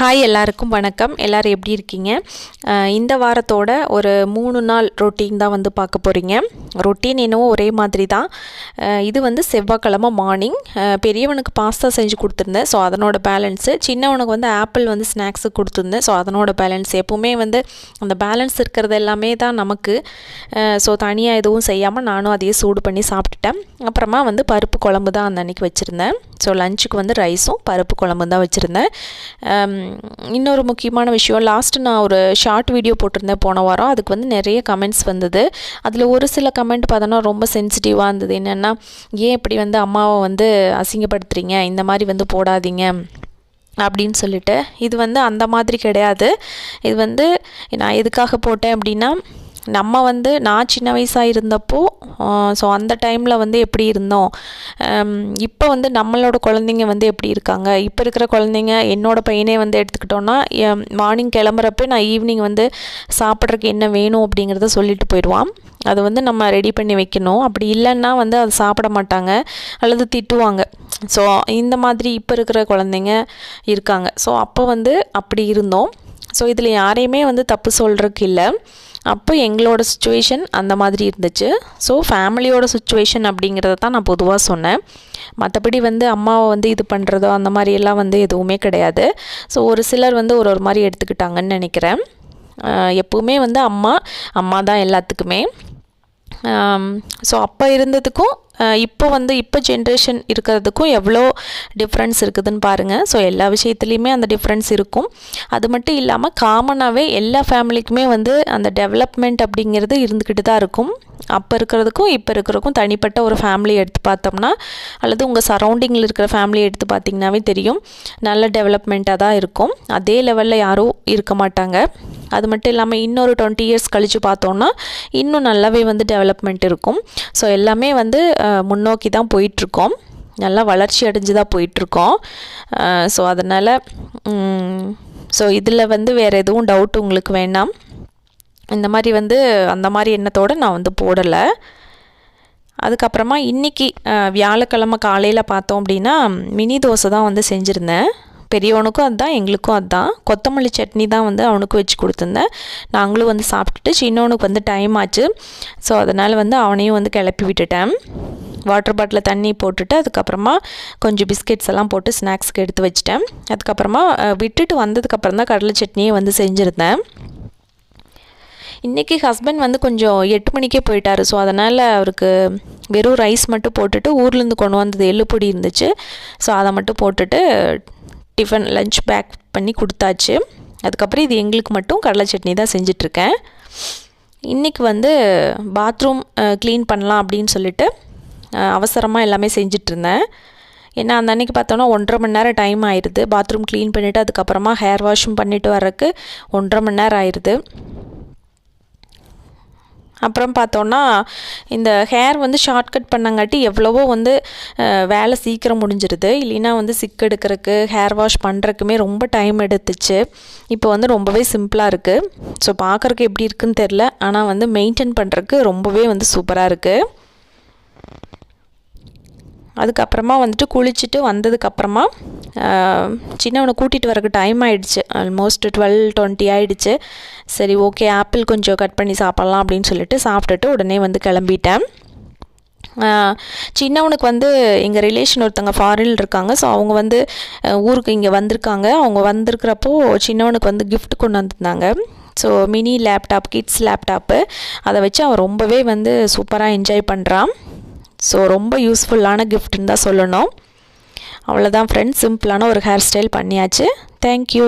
Hi எல்லாருக்கும் வணக்கம். எல்லோரும் எப்படி இருக்கீங்க? இந்த வாரத்தோட ஒரு மூணு நாள் ரொட்டீன் தான் வந்து பார்க்க போகிறீங்க ரொட்டீன் என்னவோ ஒரே மாதிரி தான். இது வந்து செவ்வாய்க்கிழமை மார்னிங் பெரியவனுக்கு பாஸ்தா செஞ்சு கொடுத்துருந்தேன். ஸோ அதனோட பேலன்ஸு சின்னவனுக்கு வந்து ஆப்பிள் வந்து ஸ்நாக்ஸு கொடுத்துருந்தேன். ஸோ அதனோட பேலன்ஸ் எப்போவுமே வந்து அந்த பேலன்ஸ் இருக்கிறது எல்லாமே தான் நமக்கு. ஸோ தனியாக எதுவும் செய்யாமல் நானும் அதையே சூடு பண்ணி சாப்பிட்டுட்டேன். அப்புறமா வந்து பருப்பு குழம்பு தான் அந்த அன்றைக்கி வச்சுருந்தேன். ஸோ லஞ்சுக்கு வந்து ரைஸும் பருப்பு குழம்பு தான் வச்சுருந்தேன். Um, இன்னொரு முக்கியமான விஷயம் லாஸ்ட்டு நான் ஒரு ஷார்ட் வீடியோ போட்டிருந்தேன் போன வாரம். அதுக்கு வந்து நிறைய கமெண்ட்ஸ் வந்தது. அதில் ஒரு சில கமெண்ட் பார்த்தோன்னா ரொம்ப சென்சிட்டிவாக இருந்தது. என்னென்னா ஏன் இப்படி வந்து அம்மாவை வந்து அசிங்கப்படுத்துகிறீங்க இந்த மாதிரி வந்து போடாதீங்க. அப்படின்னு சொல்லிட்டு. இது வந்து அந்த மாதிரி கிடையாது. இது வந்து நான் எதுக்காக போட்டேன் அப்படின்னா நம்ம வந்து நான் சின்ன வயசாக இருந்தப்போ ஸோ அந்த டைமில் வந்து எப்படி இருந்தோம்? இப்போ வந்து நம்மளோட குழந்தைங்க வந்து எப்படி இருக்காங்க? இப்போ இருக்கிற குழந்தைங்க என்னோடய பையனே வந்து எடுத்துக்கிட்டோன்னா மார்னிங் கிளம்புறப்ப நான் ஈவினிங் வந்து சாப்பிட்றதுக்கு என்ன வேணும் அப்படிங்கிறத சொல்லிட்டு போயிடுவான். அதை வந்து நம்ம ரெடி பண்ணி வைக்கணும். அப்படி இல்லைன்னா வந்து அதை சாப்பிட மாட்டாங்க. அல்லது திட்டுவாங்க. ஸோ இந்த மாதிரி இப்போ இருக்கிற குழந்தைங்க இருக்காங்க. ஸோ அப்போ வந்து அப்படி இருந்தோம். ஸோ இதில் யாரையுமே வந்து தப்பு சொல்கிறதுக்கு இல்லை. அப்போ எங்களோட சுச்சுவேஷன் அந்த மாதிரி இருந்துச்சு. ஸோ ஃபேமிலியோட சுச்சுவேஷன் அப்படிங்கிறத தான் நான் பொதுவாக சொன்னேன். மற்றபடி வந்து அம்மாவை வந்து இது பண்ணுறதோ அந்த மாதிரியெல்லாம் வந்து எதுவுமே கிடையாது. ஸோ ஒரு சிலர் வந்து ஒரு ஒரு மாதிரி எடுத்துக்கிட்டாங்கன்னு நினைக்கிறேன். எப்போவுமே வந்து அம்மா அம்மா தான் எல்லாத்துக்குமே. ஸோ அப்போ இருந்ததுக்கும் இப்போ வந்து இப்போ ஜென்ரேஷன் இருக்கிறதுக்கும் எவ்வளோ டிஃப்ரென்ஸ் இருக்குதுன்னு பாருங்கள் ஸோ எல்லா விஷயத்துலேயுமே அந்த டிஃப்ரென்ஸ் இருக்கும். அது மட்டும் இல்லாமல் காமனாகவே எல்லா ஃபேமிலிக்குமே வந்து அந்த டெவலப்மெண்ட் அப்படிங்கிறது இருந்துக்கிட்டு தான் இருக்கும். அப்போ இருக்கிறதுக்கும் இப்போ இருக்கிறதுக்கும் தனிப்பட்ட ஒரு ஃபேமிலி எடுத்து பார்த்தோம்னா அல்லது உங்கள் சரௌண்டிங்கில் இருக்கிற ஃபேமிலி எடுத்து பார்த்திங்கனாவே தெரியும். நல்ல டெவலப்மெண்ட்டாக தான் இருக்கும். அதே லெவலில் யாரும் இருக்க மாட்டாங்க. அது மட்டும் இல்லாமல் இன்னொரு டுவெண்ட்டி இயர்ஸ் கழித்து பார்த்தோன்னா இன்னும் நல்லாவே வந்து டெவலப்மெண்ட் இருக்கும். ஸோ எல்லாமே வந்து முன்னோக்கி தான் போயிட்டுருக்கோம். நல்லா வளர்ச்சி அடைஞ்சு தான் போயிட்டுருக்கோம் ஸோ அதனால் ஸோ இதில் வந்து வேறு எதுவும் டவுட் உங்களுக்கு வேண்டாம் இந்த மாதிரி வந்து அந்த மாதிரி எண்ணத்தோடு நான் வந்து போடலை. அதுக்கப்புறமா இன்றைக்கி வியாழக்கிழமை காலையில் பார்த்தோம் அப்படின்னா மினி தோசை தான் வந்து செஞ்சுருந்தேன். பெரியவனுக்கும் அதுதான் எங்களுக்கும் அதுதான் கொத்தமல்லி சட்னி தான் வந்து அவனுக்கு வச்சு கொடுத்துருந்தேன். நாங்களும் வந்து சாப்பிட்டுட்டு சின்னவனுக்கு வந்து டைம் ஆச்சு. ஸோ அதனால் வந்து அவனையும் வந்து கிளப்பி விட்டுட்டேன். வாட்டர் பாட்டிலில் தண்ணி போட்டுட்டு அதுக்கப்புறமா கொஞ்சம் பிஸ்கெட்ஸ் எல்லாம் போட்டு ஸ்நாக்ஸ்க்கு எடுத்து வச்சிட்டேன். அதுக்கப்புறமா விட்டுட்டு வந்ததுக்கப்புறம் தான் கடலை சட்னியே வந்து செஞ்சுருந்தேன். இன்றைக்கி ஹஸ்பண்ட் வந்து கொஞ்சம் எட்டு மணிக்கே போயிட்டார். ஸோ அதனால் அவருக்கு வெறும் ரைஸ் மட்டும் போட்டுட்டு ஊர்லேருந்து கொண்டு வந்தது எள்ளுப்பொடி இருந்துச்சு. ஸோ அதை மட்டும் போட்டுட்டு டிஃபன் லஞ்ச் பேக் பண்ணி கொடுத்தாச்சு. அதுக்கப்புறம் இது எங்களுக்கு மட்டும் கடலை சட்னி தான் செஞ்சிட்ருக்கேன். இன்றைக்கி வந்து பாத்ரூம் க்ளீன் பண்ணலாம் அப்படின்னு சொல்லிட்டு அவசரமாக எல்லாமே செஞ்சிட்ருந்தேன். ஏன்னா அந்த அன்றைக்கி பார்த்தோன்னா ஒன்றரை மணி நேரம் டைம் ஆயிடுது பாத்ரூம் க்ளீன் பண்ணிவிட்டு அதுக்கப்புறமா ஹேர் வாஷும் பண்ணிவிட்டு வர்றதுக்கு ஒன்றரை மணி நேரம் ஆயிடுது அப்புறம் பார்த்தோன்னா இந்த ஹேர் வந்து ஷார்ட் கட் பண்ணங்காட்டி எவ்வளவோ வந்து வேலை சீக்கிரம் முடிஞ்சிருது. இல்லைன்னா வந்து சிக் எடுக்கிறதுக்கு ஹேர் வாஷ் பண்ணுறக்குமே ரொம்ப டைம் எடுத்துச்சு. இப்போ வந்து ரொம்பவே சிம்பிளாக இருக்குது ஸோ பார்க்குறக்கு எப்படி இருக்குன்னு தெரில ஆனால் வந்து மெயின்டைன் பண்ணுறக்கு ரொம்பவே வந்து சூப்பராக இருக்குது அதுக்கப்புறமா வந்துட்டு குளிச்சுட்டு வந்ததுக்கப்புறமா சின்னவனை கூட்டிகிட்டு வரக்கு டைம் ஆகிடுச்சு ஆல்மோஸ்ட் டுவெல் டுவெண்ட்டி ஆகிடுச்சு சரி ஓகே ஆப்பிள் கொஞ்சம் கட் பண்ணி சாப்பிட்லாம் அப்படின்னு சொல்லிட்டு சாப்பிட்டுட்டு உடனே வந்து கிளம்பிட்டேன். சின்னவனுக்கு வந்து எங்கள் ரிலேஷன் ஒருத்தங்க ஃபாரினில் இருக்காங்க. ஸோ அவங்க வந்து ஊருக்கு இங்கே வந்திருக்காங்க. அவங்க வந்திருக்கிறப்போ சின்னவனுக்கு வந்து கிஃப்ட் கொண்டு வந்திருந்தாங்க. So mini laptop kids laptop அதை வச்சு அவன் ரொம்பவே வந்து சூப்பராக என்ஜாய் பண்ணுறான் ஸோ ரொம்ப யூஸ்ஃபுல்லான கிஃப்ட்டுன்னு தான் சொல்லணும். அவ்வளோதான் ஃப்ரெண்ட்ஸ் சிம்பிளான ஒரு ஹேர் ஸ்டைல் பண்ணியாச்சு தேங்க்யூ